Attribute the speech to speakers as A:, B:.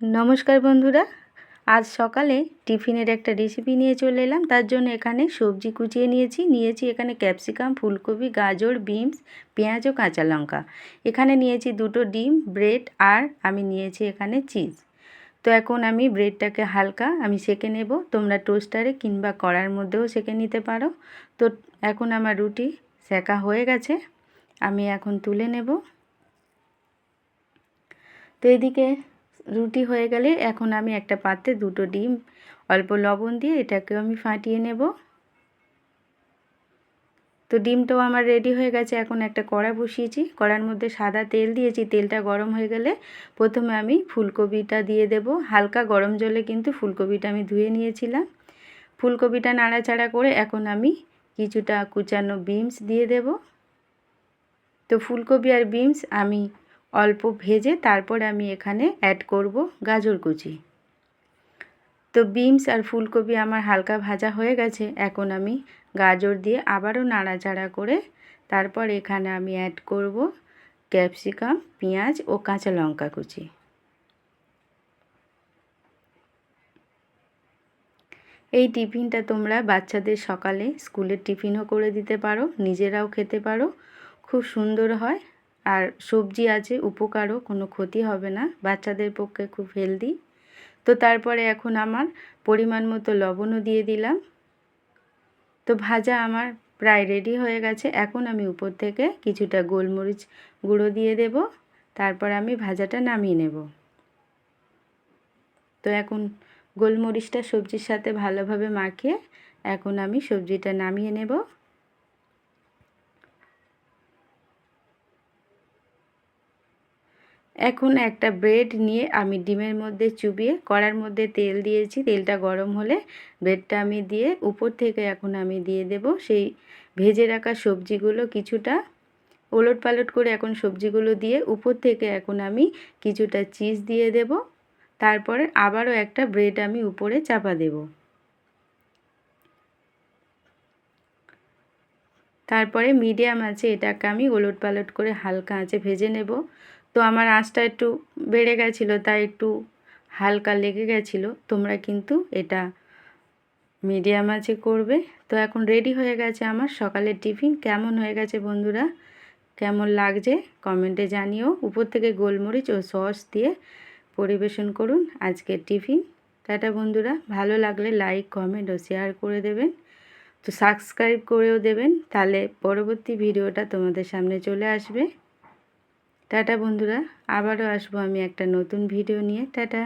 A: নমস্কার বন্ধুরা, আজ সকালে টিফিনের একটা রেসিপি নিয়ে চলে এলাম। তার জন্য এখানে সবজি কুচিয়ে নিয়েছি। নিয়েছি এখানে ক্যাপসিকাম ফুলকপি, গাজর বিনস পেঁয়াজ ও কাঁচা লঙ্কা। এখানে নিয়েছি দুটো ডিম ব্রেড আর আমি নিয়েছি এখানে চিজ তো এখন আমি ব্রেডটাকে হালকা আমি সেকে নেব। তোমরা টোস্টারে কিংবা কড়ার মধ্যেও সেকে নিতে পারো। তো এখন আমার রুটি সেকা হয়ে গেছে। আমি এখন তুলে নেব। তো এদিকে রুটি হয়ে গেলে এখন আমি একটা পাত্রে দুটো ডিম, অল্প লবণ দিয়ে এটাকে আমি ফাটিয়ে নেব। তো ডিমটাও আমার রেডি হয়ে গেছে, এখন একটা কড়া বসিয়েছি। কড়ার মধ্যে সাদা তেল দিয়েছি, তেলটা গরম হয়ে গেলে প্রথমে আমি ফুলকপিটা দিয়ে দেব। হালকা গরম জলে কিন্তু ফুলকপিটা আমি ধুয়ে নিয়েছিলাম। ফুলকপিটা নাড়াচাড়া করে এখন আমি কিছুটা কুচানো বিনস দিয়ে দেব। তো ফুলকপি আর বিনস আমি অল্প ভেজে তারপর আমি এখানে অ্যাড করব গাজর কুচি। তো বিনস আর ফুলকপি আমার হালকা ভাজা হয়ে গেছে, এখন আমি গাজর দিয়ে আবারও নাড়াচাড়া করে তারপর এখানে আমি অ্যাড করব ক্যাপসিকাম পেঁয়াজ ও কাঁচা লঙ্কা কুচি। এই টিফিনটা তোমরা বাচ্চাদের সকালে স্কুলের টিফিনও করে দিতে পারো, নিজেরাও খেতে পারো, খুব সুন্দর হয়। আর সবজি আছে, উপকারও, কোনো ক্ষতি হবে না। বাচ্চাদের পক্ষে খুব হেলদি তো তারপরে এখন আমার পরিমাণ মতো লবণও দিয়ে দিলাম। তো ভাজা আমার প্রায় রেডি হয়ে গেছে। এখন আমি উপর থেকে কিছুটা গোলমরিচ গুঁড়ো দিয়ে দেব। তারপর আমি ভাজাটা নামিয়ে নেব। তো এখন গোলমরিচটা সবজির সাথে ভালোভাবে মাখিয়ে এখন আমি সবজিটা নামিয়ে নেব। এখন একটা ব্রেড নিয়ে আমি ডিমের মধ্যে চুবিয়ে কড়ার মধ্যে তেল দিয়েছি। তেলটা গরম হলে ব্রেডটা আমি দিয়ে উপর থেকে এখন আমি দিয়ে দেব সেই ভেজে রাখা সবজিগুলো কিছুটা। ওলট পালট করে এখন সবজিগুলো দিয়ে উপর থেকে এখন আমি কিছুটা চিজ দিয়ে দেব। তারপরে আবারও একটা ব্রেড আমি উপরে চাপা দেব। তারপরে মিডিয়াম আছে এটাকে আমি ওলট পালট করে হালকা আঁচে ভেজে নেব। তো আমার আঁচটা একটু বেড়ে গেছিল, তাই একটু হালকা লেগে গেছিল। তোমরা কিন্তু এটা মিডিয়াম আছে করবে। তো এখন রেডি হয়ে গেছে আমার সকালের টিফিন কেমন হয়ে গেছে বন্ধুরা? কেমন লাগছে? কমেন্টে জানিও। উপর থেকে গোলমরিচ ও সস দিয়ে পরিবেশন করুন আজকের টিফিন টাটা বন্ধুরা। ভালো লাগলে লাইক কমেন্ট ও শেয়ার করে দেবেন। তো সাবস্ক্রাইব করেও দেবেন। তাহলে পরবর্তী ভিডিওটা তোমাদের সামনে চলে আসবে। টাটা বন্ধুরা আবারও আসব আমি একটা নতুন ভিডিও নিয়ে টাটা।